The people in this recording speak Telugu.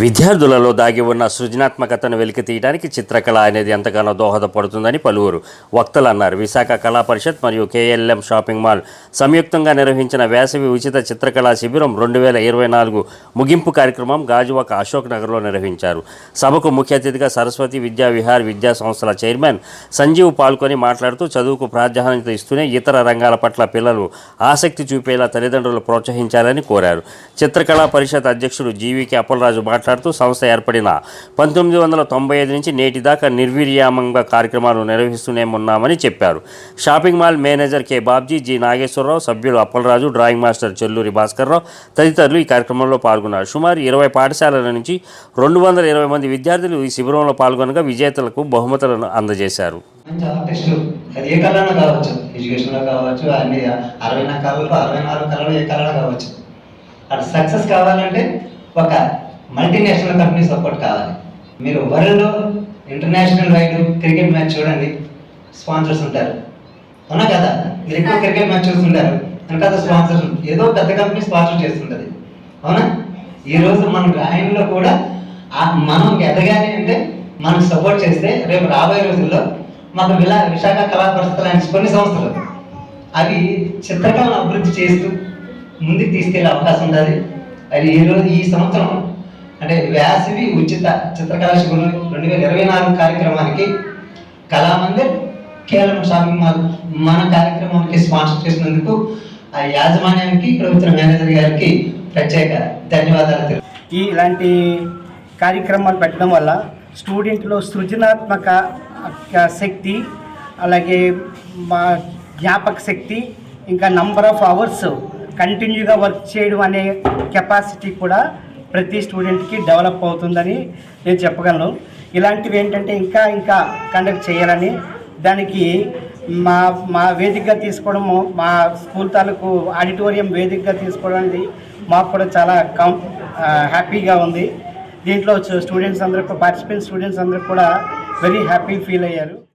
విద్యార్థులలో దాగి ఉన్న సృజనాత్మకతను వెలికి తీయడానికి చిత్రకళ అనేది ఎంతగానో దోహదపడుతుందని పలువురు వక్తలు అన్నారు. విశాఖ కళా పరిషత్ మరియు కేఎల్ఎం షాపింగ్ మాల్ సంయుక్తంగా నిర్వహించిన వేసవి ఉచిత చిత్రకళా శిబిరం రెండు వేల ఇరవై నాలుగు ముగింపు కార్యక్రమం గాజువాక అశోక్ నగర్లో నిర్వహించారు. సభకు ముఖ్య అతిథిగా సరస్వతి విద్యా విహార్ విద్యా సంస్థల చైర్మన్ సంజీవ్ పాల్గొని మాట్లాడుతూ చదువుకు ప్రాధాన్యత ఇస్తూనే ఇతర రంగాల పట్ల పిల్లలు ఆసక్తి చూపేలా తల్లిదండ్రులు ప్రోత్సహించాలని కోరారు. చిత్రకళా పరిషత్ అధ్యక్షుడు జీవీకే అప్పలరాజు మాట్లాడుతూ మాట్లాడుతూ సంస్థ ఏర్పడిన పంతొమ్మిది వందల తొంభై ఐదు నుంచి నేటి దాకా నిర్వీర్యామంగా కార్యక్రమాలు నిర్వహిస్తూనే ఉన్నామని చెప్పారు. Shopping mall manager K. Babji G. Nageswararao సభ్యులు అప్పలరాజు డ్రాయింగ్ మాస్టర్ చెల్లూరి భాస్కర్రావు తదితరులు ఈ కార్యక్రమంలో పాల్గొన్నారు. సుమారు ఇరవై పాఠశాలల నుంచి రెండు వందల ఇరవై మంది విద్యార్థులు ఈ శిబిరంలో పాల్గొనగా విజేతలకు బహుమతులను అందజేశారు. ఆర్టిస్టులు అది ఏ కళనా కావచ్చు? ఎడ్యుకేషన్లో కావచ్చు అన్ని అరవై నాలుగు కళలు అరవై నాలుగు కళలు ఏ కళలో కావచ్చు? అటు సక్సెస్ కావాలంటే ఒక మల్టీనేషనల్ కంపెనీ సపోర్ట్ కావాలి. మీరు వరల్డ్లో ఇంటర్నేషనల్ వైడ్ క్రికెట్ మ్యాచ్ చూడండి. స్పాన్సర్స్ ఉంటారు. అవునా కదా? మీరు ఎక్కువ క్రికెట్ మ్యాచ్ చూస్తుంటారు. వెనకాల స్పాన్సర్స్ ఏదో పెద్ద కంపెనీ స్పాన్సర్ చేస్తుంటుంది. అవునా? ఈ రోజు మన డ్రాయింగ్లో కూడా మనం ఎదగాలి అంటే మనకు సపోర్ట్ చేస్తే రేపు రాబోయే రోజుల్లో మాకు విలా విశాఖ కళా పరిస్థితులు కొన్ని సంస్థలు అవి చిత్రకళను అభివృద్ధి చేస్తూ ముందుకు తీసుకెళ్ళే అవకాశం ఉంది అది ఈ రోజు ఈ సంవత్సరం అంటే వేసవి ఉచిత చిత్రకళా శిబిరం రెండు వేల ఇరవై నాలుగు కార్యక్రమానికి కళామందిర్ కేవలం షాపింగ్ మాల్ మన కార్యక్రమానికి స్పాన్సర్ చేసినందుకు ఆ యాజమాన్యానికి ఇక్కడ వచ్చిన మేనేజర్ గారికి ప్రత్యేక ధన్యవాదాలు ఈ ఇలాంటి కార్యక్రమాలు పెట్టడం వల్ల స్టూడెంట్లో సృజనాత్మక శక్తి అలాగే మా జ్ఞాపక శక్తి ఇంకా నంబర్ ఆఫ్ అవర్స్ కంటిన్యూగా వర్క్ చేయడం అనే కెపాసిటీ కూడా ప్రతి స్టూడెంట్కి డెవలప్ అవుతుందని నేను చెప్పగలను. ఇలాంటివి ఏంటంటే ఇంకా ఇంకా కండక్ట్ చేయాలని దానికి మా మా వేదికగా తీసుకోవడము మా స్కూల్ తాలూకు ఆడిటోరియం వేదికగా తీసుకోవడం అనేది మాకు కూడా చాలా కం హ్యాపీగా ఉంది. దీంట్లో స్టూడెంట్స్ అందరూ పార్టిసిపెంట్ స్టూడెంట్స్ అందరూ కూడా వెరీ హ్యాపీ ఫీల్ అయ్యారు.